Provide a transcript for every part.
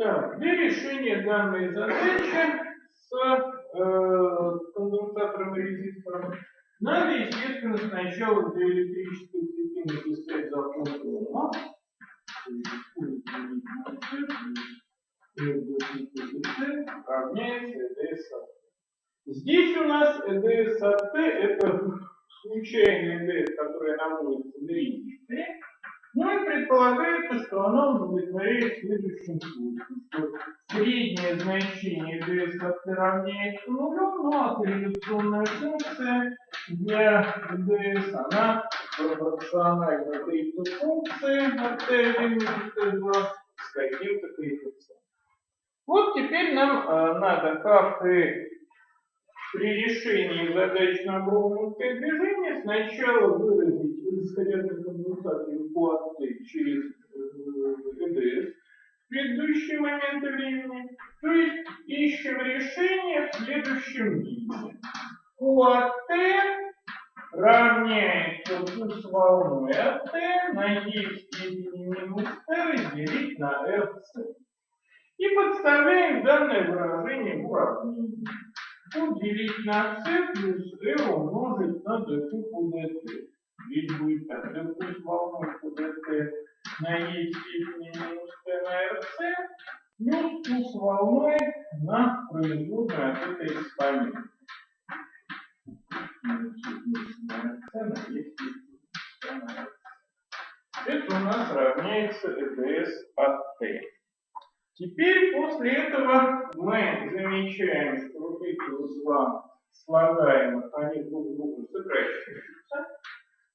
Так, для решения данной задачи с э, конденсатором и резистором надо, естественно, сначала для электрической цепи написать закон Ома. Равняется EDS от. Здесь у нас EDS от T это случайный EDS, который находится на резисторе. Ну и предполагается, что оно удовлетворяет следующим случаем, что среднее значение ds t равняется нулю, ну а корреляционная функция для ds, она пропорциональна третьей функции от t1 минус t2 с каким-то коэффициентом. Вот теперь нам э, надо как и при решении задач на броуновское движение сначала выразить исходя из конденсации по от t через ЭДС в предыдущие моменты времени. То есть ищем решение в следующем виде. T равняется Q с волной от t на e в степени минус t разделить на rc. И подставляем данное выражение в уравнение. Q делить на c плюс r умножить на dq по. Ведь будет так, с волной по dt на степени минус t на rc плюс q с волной на производную от этой экспонента. Это у нас равняется EDS от t. Теперь после этого мы замечаем, вот два слагаемых, они друг другу сокращаются.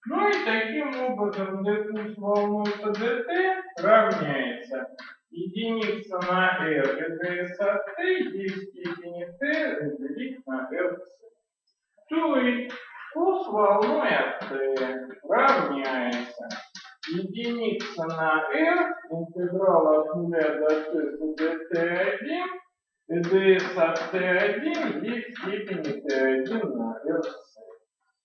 Ну и таким образом dq с волной по dt равняется единица на r EDS от t в степени t разделить на rc. То есть q с волной от t равняется единица на r, интеграл от 0 до t по dt1, EDS от t1 e в степени t1 на rc.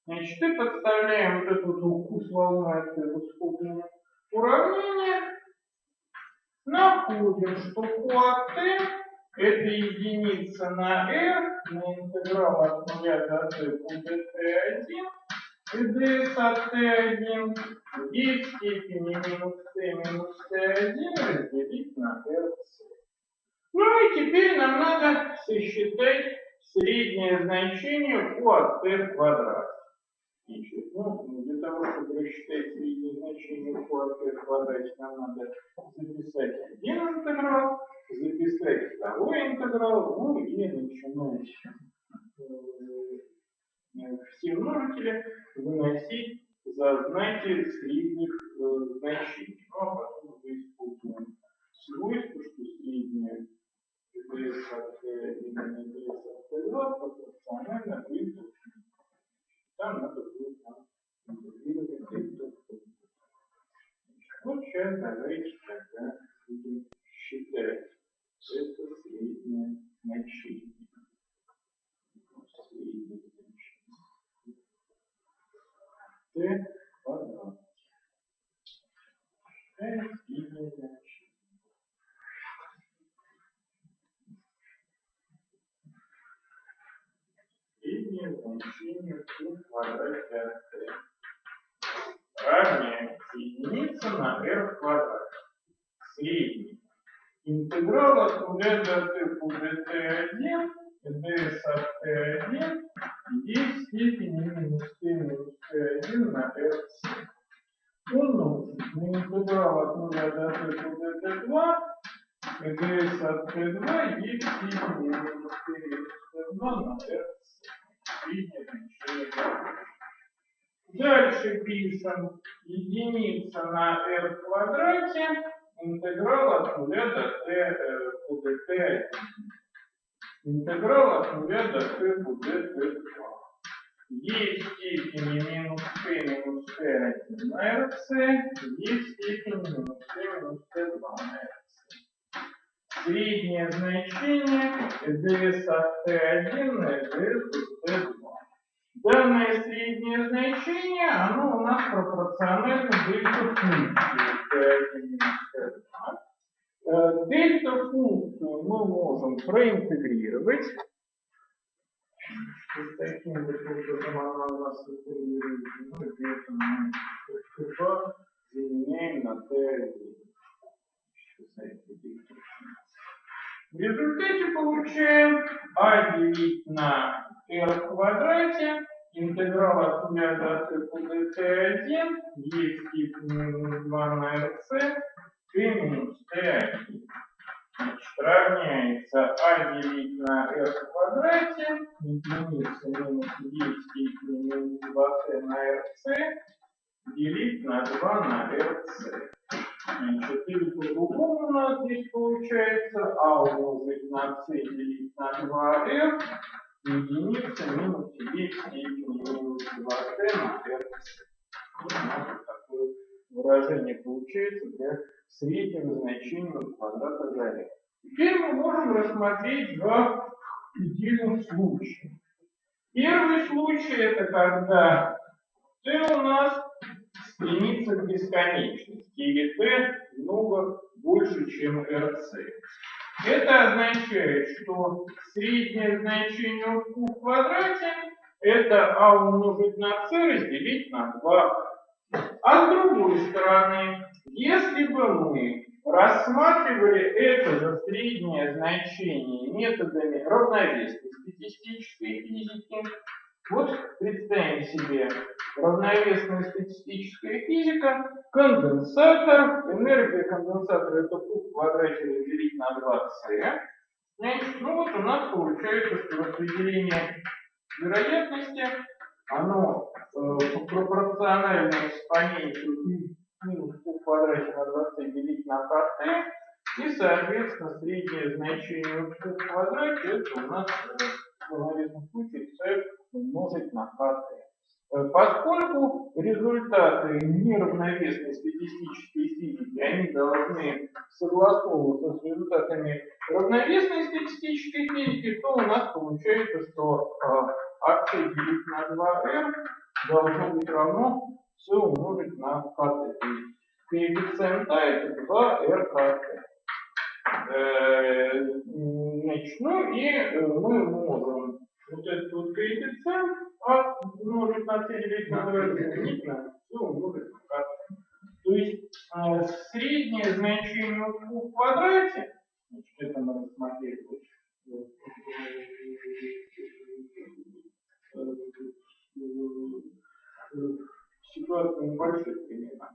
Значит, и подставляем вот эту q с волной от исходное уравнение, находим, что t это единица на r на интеграл от 0 до t по dt1 и ds от t1 e в степени минус t минус t1 разделить на rc. Ну теперь нам надо сосчитать среднее значение q от t в. Значит, ну, для того, чтобы рассчитать среднее значение q от t в нам надо записать один интеграл, записать второй интеграл, ну и начинать э, все множители выносить за знаки средних э, значений. Ну, а потом мы используем свойство, что среднее ds от t1 на ds от t2 пропорционально принципу. Там надо будет интегрировать это. Вот сейчас давайте тогда считать среднее значение. Среднее. Т квадрат. Считаем среднее значение. Среднее значение q в квадрате от t равняется единица на r в квадрате. Средний интеграл от 0 до t по dt1 ds от t1 e в степени минус t минус t1 на rc. Умножить на интеграл от 0 до t по dt2 ds от t2 e в степени минус t минус t2 на rc. Среднее значение Дальше пишем единица на r в квадрате интеграл от 0 до t э, по dt1. Интеграл от 0 до t dt2. e в степени минус t минус t1 на rc, в степени минус t минус t2 на rc. Среднее значение ds от t1 на ds от t2. Данное среднее значение, оно у нас пропорционально дельта функции t1 минус t2 Э, Дельта-функцию мы можем проинтегрировать. Вот таким образом она у нас интегрируется. Ну, этом мы ТФ заменяем на Т1. В результате получаем а делить на r в квадрате, интеграл от нуля до t по dt1, есть степень минус 2 на rc, t минус t1. Значит, равняется а делить на r в квадрате, единица минус есть степень минус 2t на rc, делить на 2 на rc. Значит, или по-другому у нас здесь получается а умножить на c делить на 2r единица минус тебе степень минус 2t на r. Вот такое выражение получается для среднего значения квадрата заряда. Теперь мы можем рассмотреть два отдельных случая. Первый случай это когда t у нас стремится к бесконечности, или t много больше, чем rc. Это означает, что среднее значение u в квадрате это а умножить на c разделить на 2. А с другой стороны, если бы мы рассматривали это же среднее значение методами равновесной статистической физики, вот представим себе равновесная статистическая физика, конденсатор, энергия конденсатора это Q в квадрате разделить на 2c. Значит, ну вот у нас получается, что распределение вероятности, оно э, пропорционально экспоненту минус Q в квадрате на 2c делить на kт, и, соответственно, среднее значение Q квадрате это у нас э, в равновесном случае c умножить на. Э, поскольку результаты неравновесной статистической физики, они должны согласовываться с результатами равновесной статистической физики, то у нас получается, что э, акция делить на 2r должно быть равно c умножить на есть коэффициент а это 2r kt. Э, значит, ну и э, мы можем этот вот коэффициент а умножить на c делить на 2 заменить на c умножить на k. То есть э, среднее значение в квадрате, значит, это мы рассмотрели ситуация небольших примерно.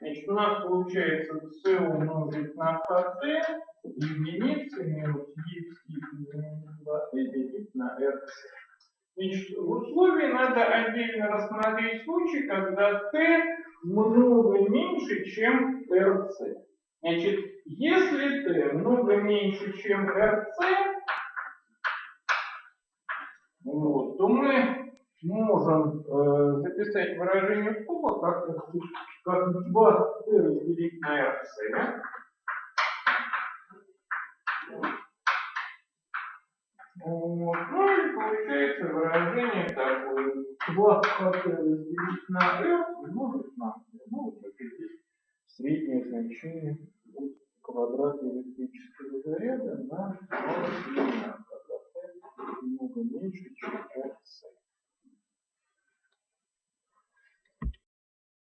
Значит, у нас получается c умножить на kt единицы минус e степени минус 2 делить на rc. Значит, в условии надо отдельно рассмотреть случай, когда t много меньше, чем rc. Значит, если t много меньше, чем rc, вот, то мы можем э, записать выражение куба как, как 2t разделить на rc. Вот. Ну и получается выражение такое. 2 kt разделить на r умножить на